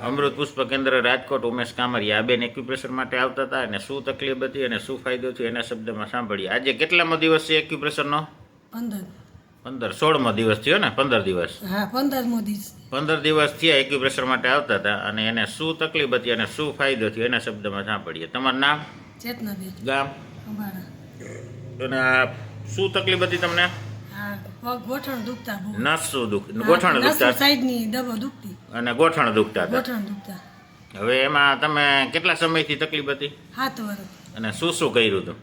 અમૃત પુષ્પ કેન્દ્ર રાજકોટ ઉમેશ કામરિયા આ બેન એક્યુપ્રેશર માટે આવતા હતા અને શું તકલીફ હતી અને શું ફાયદો થયો એના શબ્દમાં સાંભળીએ. આજે કેટલામો દિવસ છે એક્યુપ્રેશરનો? પંદર. પંદર. સોળમો દિવસ થયો ને? પંદર દિવસ. હા પંદરમો દિવસ. પંદર દિવસ થયા એક્યુપ્રેશર માટે આવતા હતા અને એને શું તકલીફ હતી અને શું ફાયદો થયો એના શબ્દમાં સાંભળીએ. તમારું નામ? ચેતનાબેન. ગામ? અને શું તકલીફ હતી તમને? ગોઠણ દુખતા નસો દુખ ગોઠણ દુખતા સાઈડની દબો દુખતી. અને ગોઠણ દુખતા ગોઠણ દુખતા. હવે એમાં તમે કેટલા સમયથી તકલીફ હતી? સાત વર્ષ અને શું શું કર્યું હતું?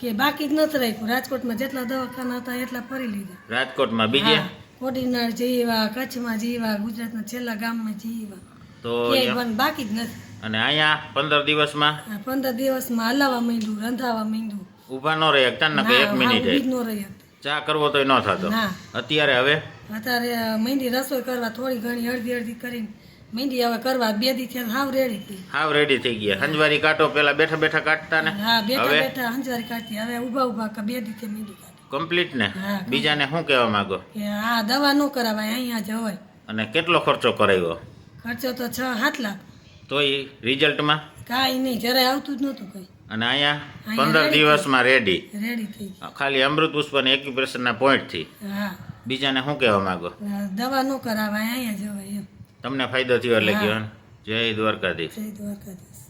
કે બાકી જ નથી રાખ્યું. રાજકોટમાં જેટલા દવાખાના હતા એટલા ફરી લીધા. રાજકોટમાં બીજે? કોડીનાર જીવા કચ્છમાં જીવા ગુજરાતના છેલ્લા ગામમાં જીવા. તો બાકી જ નથી. અને અહીંયા પંદર દિવસમાં? પંદર દિવસમાં હલાવા માંડ્યું રંધાવા માંડ્યું. ઊભા ન રહી શકતા ને એક મિનિટ ઊભી ન રહી. હતી. ચા કરવો તોય ન થતો. અત્યારે હવે? અત્યારે મહેંદી રસોઈ કરવા થોડી ઘણી અડધી અડધી કરીને મહેંદી હવે કરવા બે દી થયા હાવ રેડી થઈ. હાવ રેડી થઈ ગયા. હંજવારી કાટો પેલા બેઠા બેઠા કાટતા ને? હા બેઠા બેઠા હંજવારી કાઢતી. હવે ઊભા ઊભા કા બે દી થી મહેંદી કાઢી. કમ્પ્લીટ ને? હા. બીજાને શું કહેવા માંગો? કે આ દવા ન કરાવાય અહીંયા જવાય અને કેટલો ખર્ચો કરાવ્યો? ખર્ચો તો છ સાત લાખ. તોય રિઝલ્ટમાં કાંઈ નહીં જરાય આવતું જ નહોતું કઈ. અને અહીંયા પંદર દિવસમાં રેડી રેડી થઈ ખાલી અમૃત પુષ્પ ને એક્યુપ્રેશરના પોઈન્ટથી હા. બીજાને શું કહેવા માંગો? દવા નો કરાવાય અહીંયા જવાય તમને ફાયદો થયો એટલે હા. જય દ્વારકાધીશ. જય દ્વારકાધીશ.